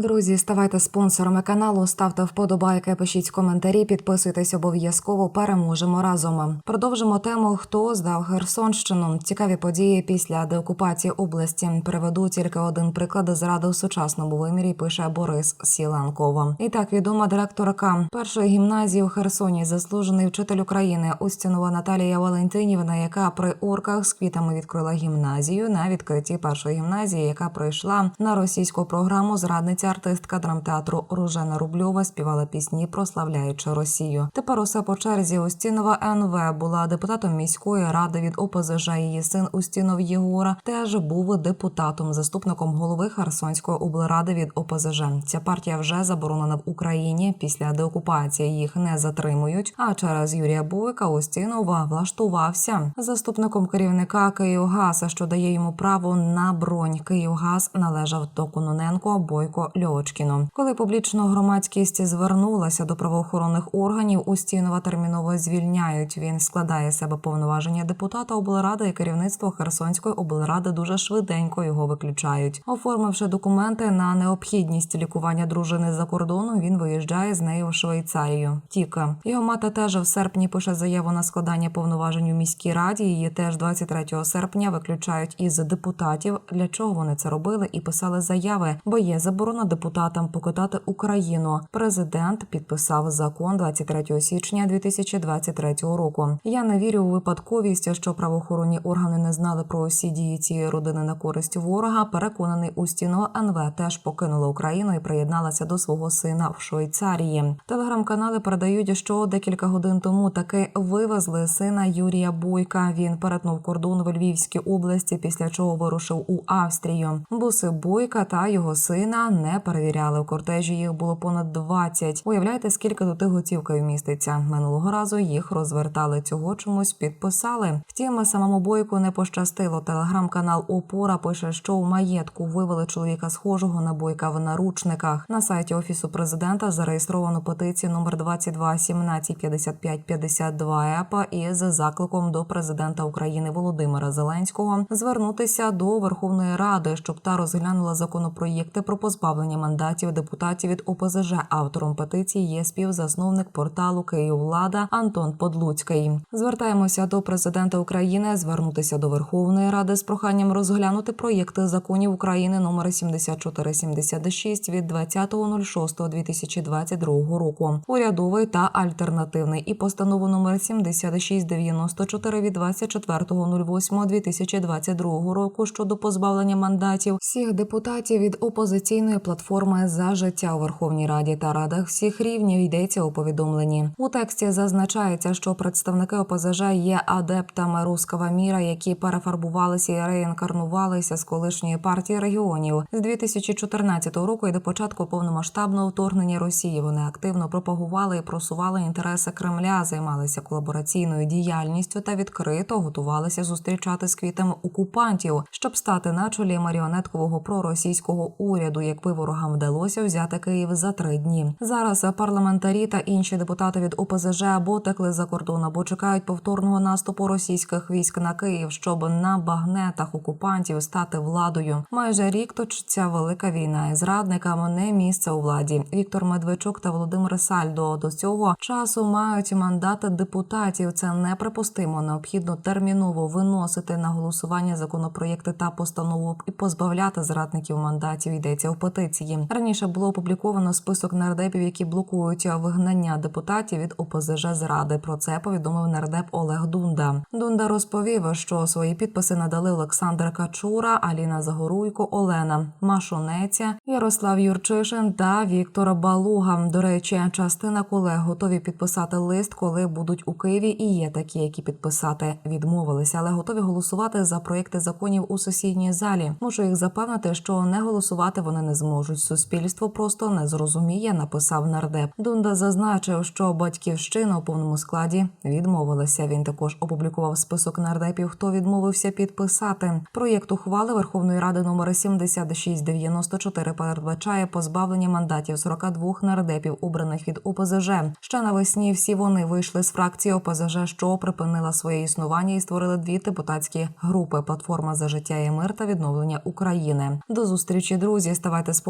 Друзі, ставайте спонсорами каналу, ставте вподобайки, пишіть коментарі, підписуйтесь обов'язково. Переможемо разом. Продовжимо тему. Хто здав Херсонщину? Цікаві події після деокупації області. Приведу тільки один приклад зради у сучасному вимірі. Пише Борис Сіленков. І так відома директорка першої гімназії у Херсоні, заслужений вчитель України Устінова Наталія Валентинівна, яка при орках з квітами відкрила гімназію на відкритті першої гімназії, яка пройшла на російську програму зрадниця артистка драмтеатру Ружена Рубльова співала пісні, прославляючи Росію. Тепер усе по черзі. Устінова НВ була депутатом міської ради від ОПЗЖ. Її син Устінов Єгора теж був депутатом, заступником голови Херсонської облради від ОПЗЖ. Ця партія вже заборонена в Україні. Після деокупації їх не затримують. А через Юрія Бойка Устінова влаштувався заступником керівника Київгаза, що дає йому право на бронь. Київгаз належав до Кононенко Бойко Льочкіну. Коли публічно громадськість звернулася до правоохоронних органів, Устінова терміново звільняють. Він складає себе повноваження депутата облради і керівництво Херсонської облради дуже швиденько його виключають. Оформивши документи на необхідність лікування дружини за кордоном, він виїжджає з нею в Швейцарію. Тіка його мати теж в серпні пише заяву на складання повноважень у міській раді. Її теж 23 серпня виключають із депутатів. Для чого вони це робили і писали заяви, бо є заборона депутатам покидати Україну. Президент підписав закон 23 січня 2023 року. Я не вірю у випадковість, що правоохоронні органи не знали про усі дії цієї родини на користь ворога. Переконаний Устінова НВ теж покинула Україну і приєдналася до свого сина в Швейцарії. Телеграм-канали передають, що декілька годин тому таки вивезли сина Юрія Бойка. Він перетнув кордон в Львівській області, після чого вирушив у Австрію. Буси Бойка та його сина не перевіряли. В кортежі їх було понад 20. Уявляєте, скільки до тих готівкою міститься. Минулого разу їх розвертали. Цього чомусь підписали. Втім, самому бойку не пощастило. Телеграм-канал Опора пише, що у маєтку вивели чоловіка схожого на бойка в наручниках. На сайті офісу президента зареєстровано петицію номер 22 17 55 52 ЕПА із закликом до президента України Володимира Зеленського звернутися до Верховної Ради, щоб та розглянула законопроєкти про позбавлення мандатів депутатів від ОПЗЖ. Автором петиції є співзасновник порталу Київлада Антон Подлуцький. Звертаємося до президента України звернутися до Верховної Ради з проханням розглянути проєкти законів України номер 7476 від 20.06.2022 року. Урядовий та альтернативний і постанову номер 7694 від 24.08.2022 року щодо позбавлення мандатів всіх депутатів від опозиційної платформи за життя у Верховній Раді та радах всіх рівнів йдеться у повідомленні. У тексті зазначається, що представники ОПЗЖ є адептами руского міра, які перефарбувалися і реінкарнувалися з колишньої партії регіонів з 2014 року і до початку повномасштабного вторгнення Росії. Вони активно пропагували і просували інтереси Кремля, займалися колабораційною діяльністю та відкрито готувалися зустрічати з квітами окупантів, щоб стати на чолі маріонеткового проросійського уряду, як якби ворогам вдалося взяти Київ за три дні. Зараз парламентарі та інші депутати від ОПЗЖ або текли за кордон, або чекають повторного наступу російських військ на Київ, щоб на багнетах окупантів стати владою. Майже рік точиться велика війна і зрадникам не місце у владі. Віктор Медведчук та Володимир Сальдо до цього часу мають мандати депутатів. Це неприпустимо. Необхідно терміново виносити на голосування законопроєкти та постанову і позбавляти зрадників мандатів. Йдеться в петиції. Раніше було опубліковано список нардепів, які блокують вигнання депутатів від ОПЗЖ з ради. Про це повідомив нардеп Олег Дунда. Дунда розповів, що свої підписи надали Олександр Качура, Аліна Загоруйко, Олена Машунеця, Ярослав Юрчишин та Віктор Балуга. До речі, частина колег готові підписати лист, коли будуть у Києві. І є такі, які підписати відмовилися, але готові голосувати за проекти законів у сесійній залі. Можу їх запевнити, що не голосувати вони не зможуть. Суспільство просто не зрозуміє. Написав нардеп. Дунда зазначив, що батьківщина у повному складі відмовилася. Він також опублікував список нардепів, хто відмовився підписати. Проєкт ухвали Верховної Ради номер 7694 передбачає позбавлення мандатів 42 нардепів, обраних від ОПЗЖ. Ще навесні всі вони вийшли з фракції ОПЗЖ, що припинила своє існування і створили дві депутатські групи: платформа за життя і мир та відновлення України. До зустрічі, друзі. Ставайте спонсорами